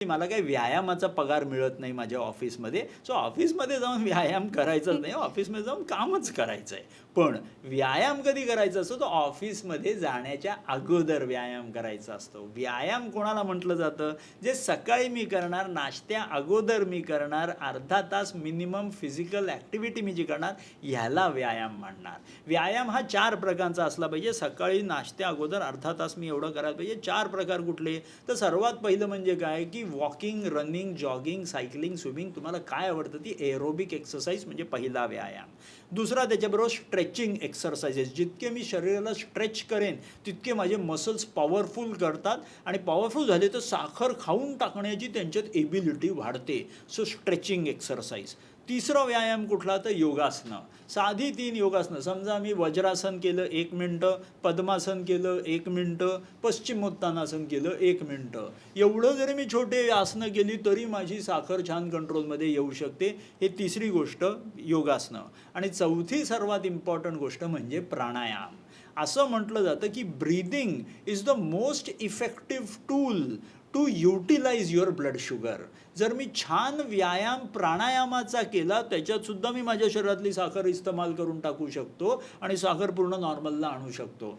मला काही व्यायामाचा पगार मिळत नाही माझ्या ऑफिसमध्ये. सो ऑफिसमध्ये जाऊन व्यायाम करायचाच नाही. ऑफिसमध्ये जाऊन कामच करायचं आहे पण व्यायाम कधी करायचा असतो? तर ऑफिसमध्ये जाण्याच्या अगोदर व्यायाम करायचा असतो. व्यायाम कोणाला म्हटलं जातं? जे सकाळी मी करणार नाश्त्या अगोदर मी करणार अर्धा तास मिनिमम फिजिकल ॲक्टिव्हिटी मी जी करणार ह्याला व्यायाम म्हणणार व्यायाम हा चार प्रकारचा असला पाहिजे. सकाळी नाश्त्या अगोदर अर्धा तास मी एवढं करायला पाहिजे. चार प्रकार कुठले? तर सर्वात पहिलं म्हणजे काय? की walking running jogging cycling swimming तुम्हाला काय आवडतं ती एरोबिक एक्सरसाइज म्हणजे पहिला व्यायाम. दुसरा त्याच्याबरोबर स्ट्रेचिंग एक्सरसाइजेस जितके मी शरीराला स्ट्रेच करेन तितके माझे मसल्स पॉवरफुल करतात आणि पॉवरफुल झाले तर साखर खाऊन टाकण्याची त्यांच्यात एबिलिटी वाढते. सो स्ट्रेचिंग एक्सरसाइज तिसरा व्यायाम कुठला तर योगासनं. साधी तीन योगासनं. समजा मी वज्रासन केलं एक मिनटं. पद्मासन केलं एक मिनटं. पश्चिमोत्तानासन केलं एक मिनटं. एवढं जरी मी छोटे आसनं केली तरी माझी साखर छान कंट्रोलमध्ये येऊ शकते. हे तिसरी गोष्ट योगासनं. आणि चौथी सर्वात इम्पॉर्टंट गोष्ट म्हणजे प्राणायाम. असं म्हटलं जातं की breathing is the most effective tool to utilize your blood sugar जर मी छान व्यायाम प्राणायामाचा केला त्याच्यात सुद्धा मी माझ्या शरीरातली साखर इस्तेमाल करून टाकू शकतो आणि साखर पूर्ण नॉर्मलला आणू शकतो.